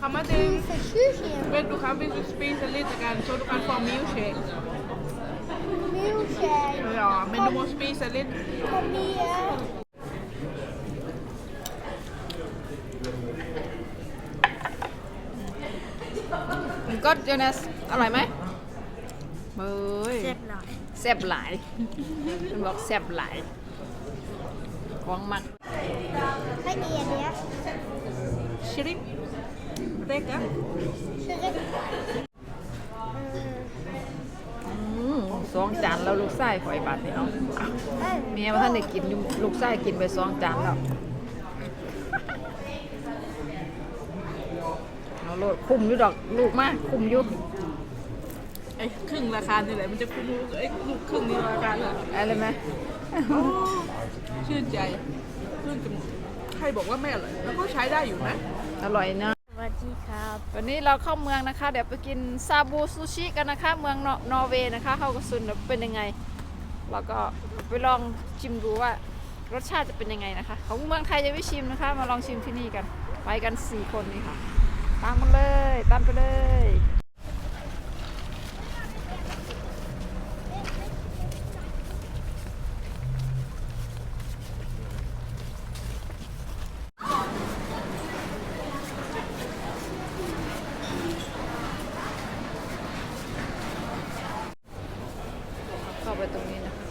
Kommer det For sushi. Men du kan hvis du spiser lidt grann, så du kan få milkshake. Milkshake. Ja, men du må spise lidt. Kom her. ก็โยนัสอร่อยไหมเฮ้ย Sæt løg. แซ่บหลายมันบอกแซ่บหลายของมัก Hvad er det? Shrimp. Räcker. Shrimp. อืมสองจานแล้วลูกไส้ข่อยบาดนี่เอา Mm. เมียว่าท่านได้กินอยู่ลูกไส้กินไปสองจานแล้วเอาโลดคุ้มอยู่ดอกลูกมากคุ้มอยู่ไอ้ครึ่งราคานี่แหละมันจะคุ้มไอ้ลูกครึ่งนี่ราคาเลยอะไรไหมโอ้ชื่นใจชื่นจมูกใครบอกว่าไม่อร่อยแล้วก็ใช้ได้อยู่นะอร่อยนะ สวัสดีครับวันนี้เราเข้าเมืองนะคะ เดี๋ยวไปกินซาบูซูชิกันนะคะ เมืองนนอร์เวย์นะคะเข้ากระสุนเป็นยังไง เราก็ไปลองชิมดูว่ารสชาติจะเป็นยังไงนะคะ ของเมืองไทยจะไม่ชิมนะคะ มาลองชิมที่นี่กัน ไปกัน 4 คนนี่ค่ะ ตามมาเลย ตามไปเลย เข้าไปตรงนี้นะคะ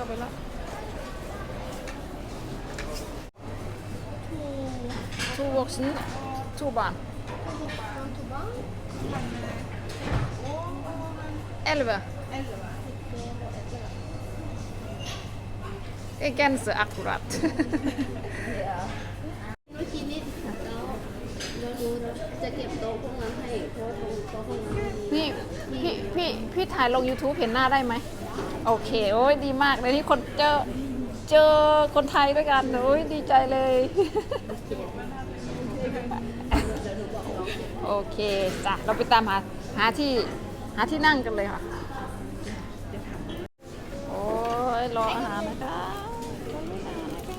เอาเด็กๆเข้าไปล้ว two voksne to barn elleve Det er ganske akkurat น้องคินิดแล้วเราดูเราจะเก็บโต๊ะพวกนั้นให้เพราะว่าโต๊ะพวกนั้นมีนี่พี่พี่พี่ถ่ายลง YouTube เห็นหน้าได้ไหม โอเค โอ้ยดีมากเลยที่คนเจอเจอคนไทยด้วยกัน โอ้ยดีใจเลย โอเคจ้ะเราไปตามหาหาที่หาที่นั่งกันเลยค่ะ โอ้ยรออาหารนะคะรออาหารนะคะ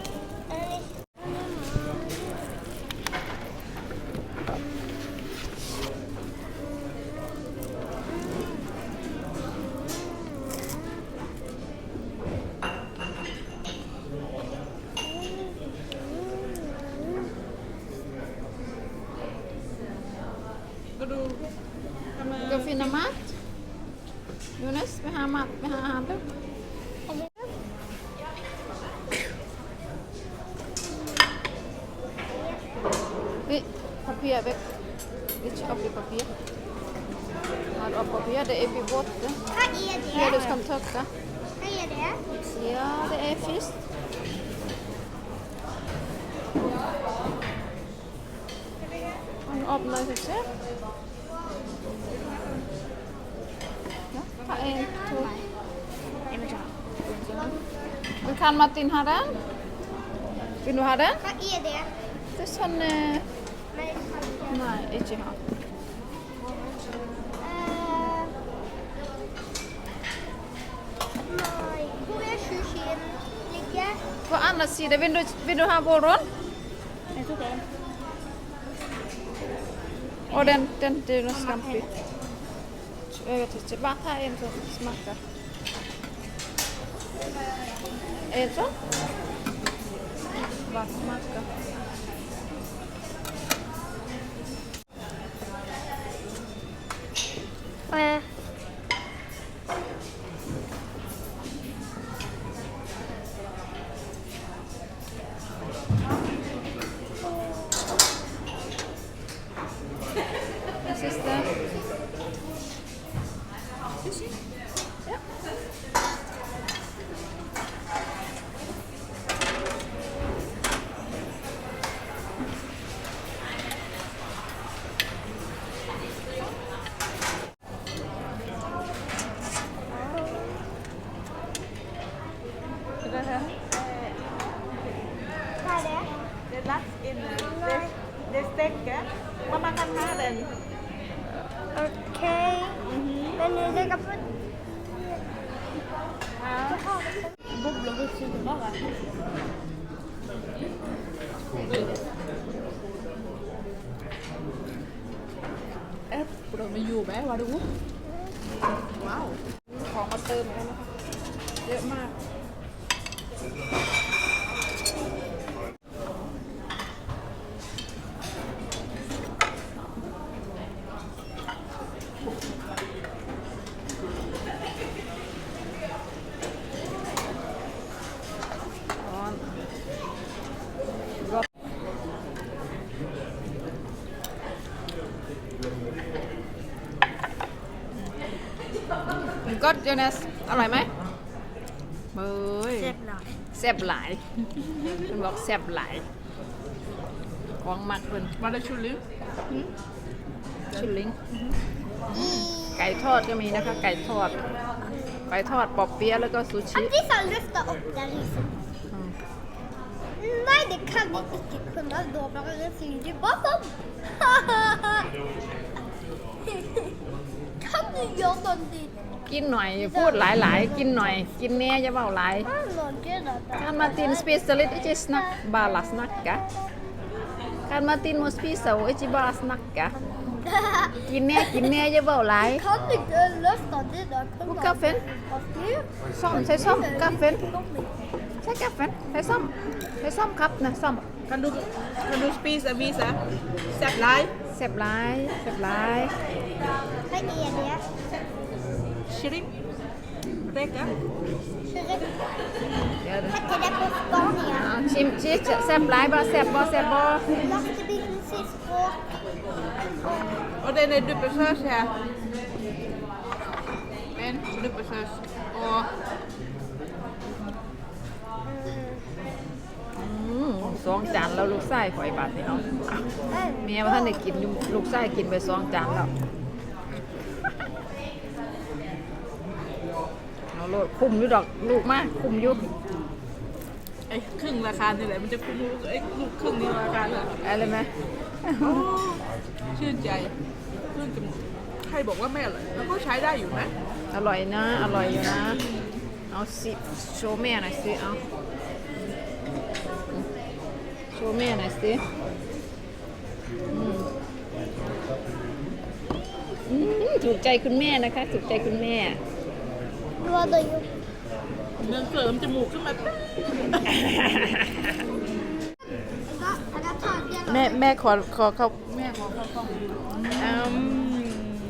ก็ดู กาแฟน้ำมันยูเนสไปหามัดไปหาอาหารเถอะ Vi, papir weg. Ikke op i papir. Har du op papir? Det er i båten. Hvad er Her, du det? skal tørke. Hvad er det? Ja, det er fisk. Og nu åpner jeg se. Kan Martin har den? Vil du ha den? Hva er det? Det er sånn eh... Nei, ikke ha. Nei, hvor er sushien ligger? På andre side. Vil du, vil du ha våren? Jeg tok den. Den, den, den, den skal bli Jeg vet ikke. En som smaker. En så. Bara smaka. Øh. Den sista. Ja. Är det här? Hvad er det? Det er lagt en det, det stikker. Og man kan have den. Okay. Men øh, lægger på... Ja. Bobler ut bare. เอ๊ะเราไม่อยู่ไหมวะดูว้าวของมาเติมแล้วนะคะเยอะมาก ก็เจเนสอร่อยไหมเบ้ยเจ็บหน่อยแซ่บหลายมันบอกแซ่บหลายของมักเพิ่นมาได้ชุลิฟชุดลิงไก่ทอดก็มีนะคะ ไก่ทอด ไก่ทอดปอบเปี๊ยะแล้วก็ซูชิ Att vissa lyfter upp den liksom. Nej, det kan vi inte kunna då, bara den flyger bakom. kan du göra någonting? กินหน่อย พูดหลายๆ กินหน่อย กินแน่อย่าเบาหลาย Hallå, gud detta. Kan Martin spisa lite inte snack, bara snacka? Kan Martin må spisa och inte bara snacka? กินแน่กินแน่อย่าเบาหลาย Kan du inte lyfta dina Och kaffen? ซ่อมใช้ซ่อมกาเฟนใช้กาเฟนใช้ซ่อมใช้ซ่อมครับนะซ่อม kan du kan du spisa visa แซ่บไลายเสียบหลายเสียบหลาย Vad är det? ชิริงเร็กอะ Sheriff. เดี๋ย ว Heter det på Spania? เอาชิมชิเสียบหลายบ่เสียบบ่เสียบบ่ Lastbilens språk. och den är dubbelsås här en dubbelsås och อืมสองจานแล้วลูกไส้ข่อยบาดนี่เอาเอาเมียว่าท่านได้กินอยู่ลูกไส้กินไปสองจานแล้ว เอาโลดคุ้มอยู่ดอกลูกมากคุ้มอยู่ไอ้ครึ่งราคานี่แหละมันจะคุ้มไอ้ลูกครึ่งนี่ราคาเลยอะไรไหมโอ้ชื่นใจชื่นจมูกใครบอกว่าไม่อร่อยแล้วก็ใช้ได้อยู่นะอร่อยนะอร่อยอยู่นะเอาสิโชว์แม่หน่อยสิเอาโชว์แม่หน่อยสิอืมอืมถูกใจคุณแม่นะคะถูกใจคุณแม่ Du hade gjort เนื้อเสริมจมูกขึ้นมาแม่แม่ขอขอเขาแม่ขอเข้ากล้องอืม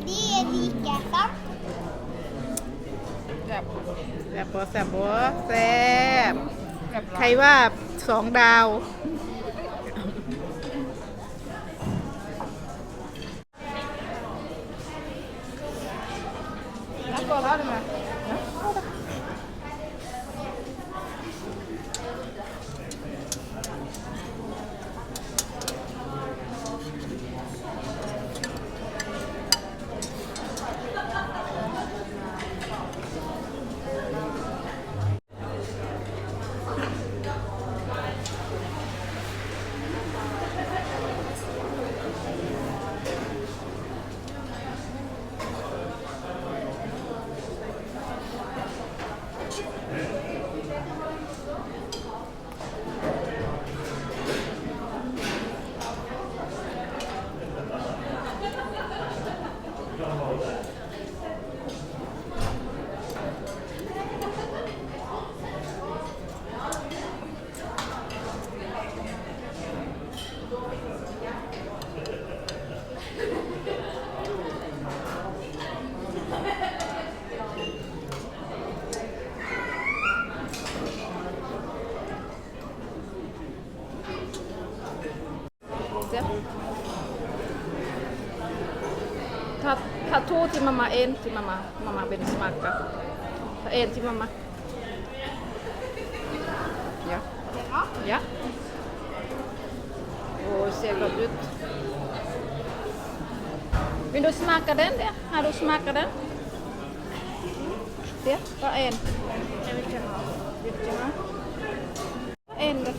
Det är lika sant. แซ่บแซ่บบ่แซ่บบ่แซ่บใครว่าสองดาวรับตัวแล้วได้ไหม Sehr. Ta, ta två till mamma, en till mamma. Mamma vill smaka. Ta en till mamma. Ja. Ja. Och ser gott ut. Vill du smaka den? där? Har du smakat den? Det, ta en. Jag vill inte ha. Vill du ha? En då.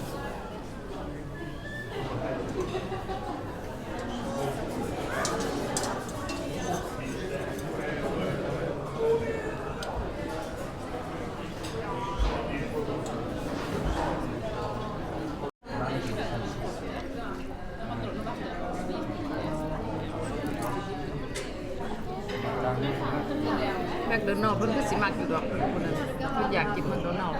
แมคโดนัลด์เพิ่นคือสิมักอยู่ดอกคนนั้นเพิ่นอยากกินแมคโดนัลด์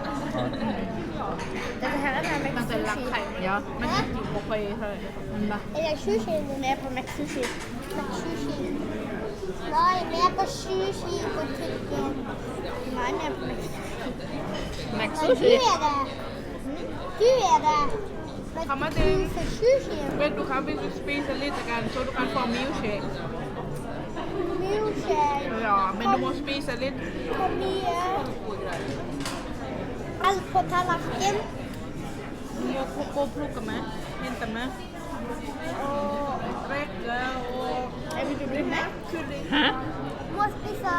Det här är med มันจะรักไข่เดี๋ยวมันจะกินโอเคเท่าไหร่มันมา Är jag sushi? Den är på Mac Sushi. Mac Sushi. Jag är med på sushi-butiken. Jag är med på Mac Sushi. แม็ก Men ซู du ชิ är det. Du är det. Men Kan man du det- för sushi. Men du kan vi spisa lite grann så du kan få milkshake. Ja, men du måste spisa lite. Kom igen. Allt på tallerken. Du måste gå och plocka med. Hämta med. Och räcka och... Är vi du blir med? ะ Måste spisa...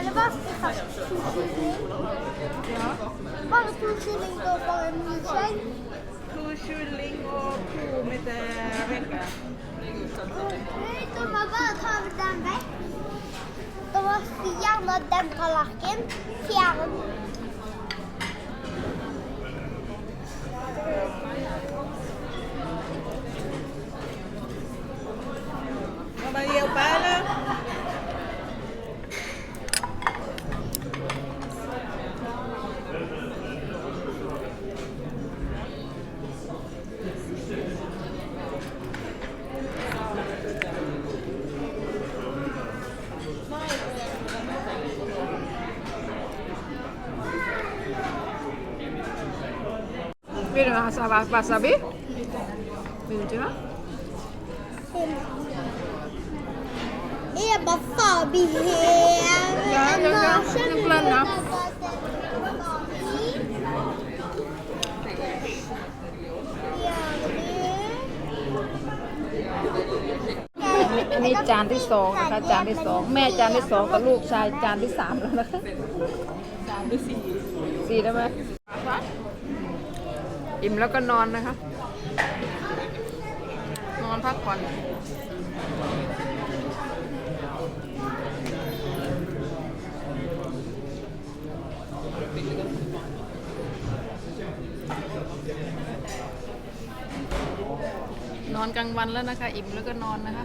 Eller bara spisa sushi. Ja. Bara sushi och bara en milkshake. Kylling och två med eh. Nej, de har bara tagit den väck. De har fjärnat den tallerken. Fjärn. Vill du ha sa- wasabi? Vill du ha? Är bara Fabi här. Ja, ja, ja. Nu blanda. Fabi. อันนี้จานที่สองนะคะจานที่สองแม่จานที่สองกับลูกชายจานที่สามแล้วนะคะจานที่สี่สี่ได้ไหม อิ่มแล้วก็นอนนะคะ นอนพักผ่อนนอนกลางวันแล้วนะคะ อิ่มแล้วก็นอนนะคะ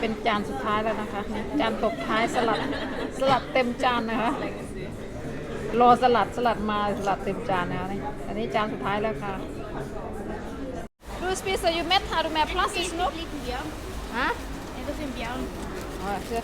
เป็นจานสุดท้ายแล้วนะคะนี่จานตกท้ายสลัดสลัดเต็มจานนะคะรอสลัดสลัดมาสลัดเต็มจานนะคะนี่อันนี้จานสุดท้ายแล้วค่ะ Du spiser ju mätt, har du med plastisk nu? liten björn. Hä? En liten björn. Ja, jag ser.